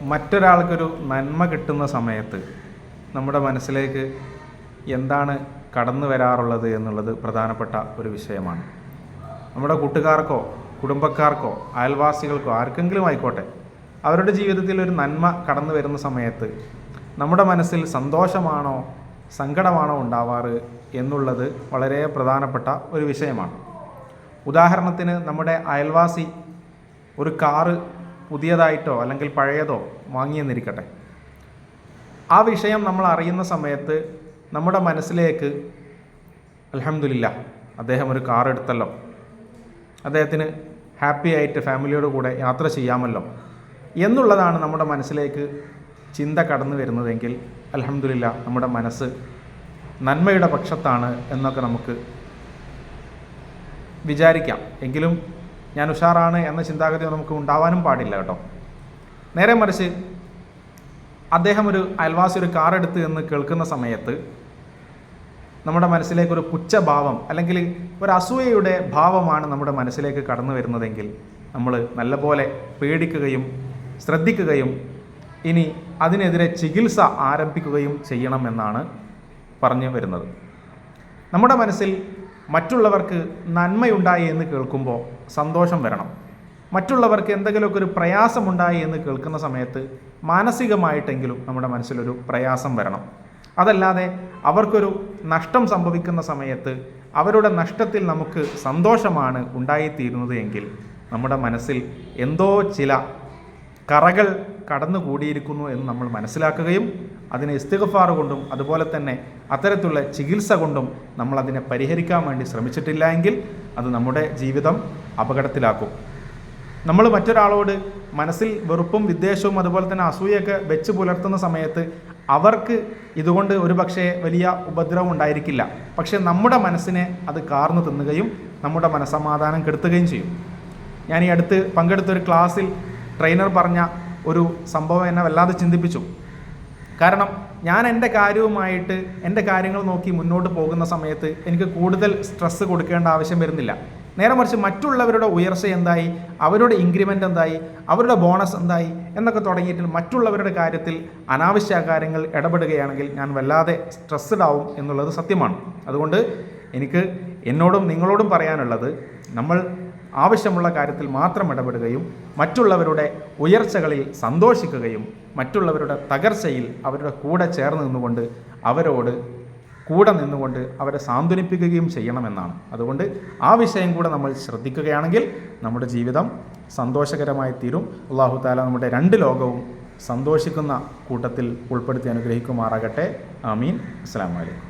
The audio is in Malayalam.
മറ്റൊരാൾക്കൊരു നന്മ കിട്ടുന്ന സമയത്ത് നമ്മുടെ മനസ്സിലേക്ക് എന്താണ് കടന്നു വരാറുള്ളത് എന്നുള്ളത് പ്രധാനപ്പെട്ട ഒരു വിഷയമാണ്. നമ്മുടെ കൂട്ടുകാർക്കോ കുടുംബക്കാർക്കോ അയൽവാസികൾക്കോ ആർക്കെങ്കിലും ആയിക്കോട്ടെ അവരുടെ ജീവിതത്തിൽ ഒരു നന്മ കടന്നു വരുന്ന സമയത്ത് നമ്മുടെ മനസ്സിൽ സന്തോഷമാണോ സങ്കടമാണോ ഉണ്ടാവാറ് എന്നുള്ളത് വളരെ പ്രധാനപ്പെട്ട ഒരു വിഷയമാണ്. ഉദാഹരണത്തിന് നമ്മുടെ അയൽവാസി ഒരു കാറ് പുതിയതായിട്ടോ അല്ലെങ്കിൽ പഴയതോ വാങ്ങിയെന്നിരിക്കട്ടെ. ആ വിഷയം നമ്മൾ അറിയുന്ന സമയത്ത് നമ്മുടെ മനസ്സിലേക്ക് അലഹമില്ല അദ്ദേഹം ഒരു കാർ എടുത്തല്ലോ. അദ്ദേഹത്തിന് ഹാപ്പി ആയിട്ട് ഫാമിലിയോട് കൂടെ യാത്ര ചെയ്യാമല്ലോ എന്നുള്ളതാണ് നമ്മുടെ മനസ്സിലേക്ക് ചിന്ത കടന്നു വരുന്നതെങ്കിൽ അലഹമില്ല നമ്മുടെ മനസ്സ് നന്മയുടെ പക്ഷത്താണ് എന്നൊക്കെ നമുക്ക് വിചാരിക്കാം. എങ്കിലും ഞാൻ ഉഷാറാണ് എന്ന ചിന്താഗതി നമുക്ക് ഉണ്ടാവാനും പാടില്ല കേട്ടോ. നേരെ മറിച്ച് അദ്ദേഹം ഒരു അയൽവാസി ഒരു കാർ എടുത്ത് എന്ന് കേൾക്കുന്ന സമയത്ത് നമ്മുടെ മനസ്സിലേക്ക് ഒരു പുച്ഛഭാവം അല്ലെങ്കിൽ ഒരു അസൂയയുടെ ഭാവമാണ് നമ്മുടെ മനസ്സിലേക്ക് കടന്നു വരുന്നതെങ്കിൽ നമ്മൾ നല്ലപോലെ പേടിക്കുകയും ശ്രദ്ധിക്കുകയും ഇനി അതിനെതിരെ ചികിത്സ ആരംഭിക്കുകയും ചെയ്യണമെന്നാണ് പറഞ്ഞു വരുന്നത്. നമ്മുടെ മനസ്സിൽ മറ്റുള്ളവർക്ക് നന്മയുണ്ടായി എന്ന് കേൾക്കുമ്പോൾ സന്തോഷം വരണം. മറ്റുള്ളവർക്ക് എന്തെങ്കിലുമൊക്കെ ഒരു പ്രയാസമുണ്ടായി എന്ന് കേൾക്കുന്ന സമയത്ത് മാനസികമായിട്ടെങ്കിലും നമ്മുടെ മനസ്സിലൊരു പ്രയാസം വരണം. അതല്ലാതെ അവർക്കൊരു നഷ്ടം സംഭവിക്കുന്ന സമയത്ത് അവരുടെ നഷ്ടത്തിൽ നമുക്ക് സന്തോഷമാണ് ഉണ്ടായിത്തീരുന്നത് എങ്കിൽ നമ്മുടെ മനസ്സിൽ എന്തോ ചില കറകൾ കടന്നുകൂടിയിരിക്കുന്നു എന്ന് നമ്മൾ മനസ്സിലാക്കുകയും അതിനെ ഇസ്തിഗഫാർ കൊണ്ടും അതുപോലെ തന്നെ അത്തരത്തിലുള്ള ചികിത്സ കൊണ്ടും നമ്മൾ അതിനെ പരിഹരിക്കാൻ വേണ്ടി ശ്രമിച്ചിട്ടില്ല എങ്കിൽ അത് നമ്മുടെ ജീവിതം അപകടത്തിലാക്കും. നമ്മൾ മറ്റൊരാളോട് മനസ്സിൽ വെറുപ്പും വിദ്വേഷവും അതുപോലെ തന്നെ അസൂയൊക്കെ വെച്ച് പുലർത്തുന്ന സമയത്ത് അവർക്ക് ഇതുകൊണ്ട് ഒരു പക്ഷേ വലിയ ഉപദ്രവം ഉണ്ടായിരിക്കില്ല. പക്ഷേ നമ്മുടെ മനസ്സിനെ അത് കാർന്നു തിന്നുകയും നമ്മുടെ മനസ്സമാധാനം കെടുത്തുകയും ചെയ്യും. ഞാൻ ഈ അടുത്ത് പങ്കെടുത്ത ഒരു ക്ലാസ്സിൽ ട്രെയിനർ പറഞ്ഞ ഒരു സംഭവം എന്നെ വല്ലാതെ ചിന്തിപ്പിച്ചു. കാരണം ഞാൻ എന്റെ കാര്യവുമായിട്ട് എന്റെ കാര്യങ്ങൾ നോക്കി മുന്നോട്ട് പോകുന്ന സമയത്ത് എനിക്ക് കൂടുതൽ സ്ട്രെസ്സ് കൊടുക്കേണ്ട ആവശ്യം വരുന്നില്ല. നേരെ മറിച്ച് മറ്റുള്ളവരുടെ ഉയർച്ച എന്തായി അവരുടെ ഇൻക്രിമെന്റ് എന്തായി അവരുടെ ബോണസ് എന്തായി എന്നൊക്കെ തുടങ്ങിയിട്ട് മറ്റുള്ളവരുടെ കാര്യത്തിൽ അനാവശ്യ കാര്യങ്ങൾ ഇടപെടുകയാണെങ്കിൽ ഞാൻ വല്ലാതെ സ്ട്രെസ്ഡ് ആവും എന്നുള്ളത് സത്യമാണ്. അതുകൊണ്ട് എനിക്ക് എന്നോടും നിങ്ങളോടും പറയാനുള്ളത് നമ്മൾ ആവശ്യമുള്ള കാര്യത്തിൽ മാത്രം ഇടപെടുകയും മറ്റുള്ളവരുടെ ഉയർച്ചകളിൽ സന്തോഷിക്കുകയും മറ്റുള്ളവരുടെ തകർച്ചയിൽ അവരുടെ കൂടെ ചേർന്ന് നിന്നുകൊണ്ട് അവരോട് കൂടെ നിന്നുകൊണ്ട് അവരെ സാന്ത്വനിപ്പിക്കുകയും ചെയ്യണമെന്നാണ്. അതുകൊണ്ട് ആ വിഷയം കൂടെ നമ്മൾ ശ്രദ്ധിക്കുകയാണെങ്കിൽ നമ്മുടെ ജീവിതം സന്തോഷകരമായി തീരും. അള്ളാഹു താല നമ്മുടെ രണ്ട് ലോകവും സന്തോഷിക്കുന്ന കൂട്ടത്തിൽ ഉൾപ്പെടുത്തി അനുഗ്രഹിക്കുമാറാകട്ടെ. ആമീൻ. അസ്സാം വലൈക്കും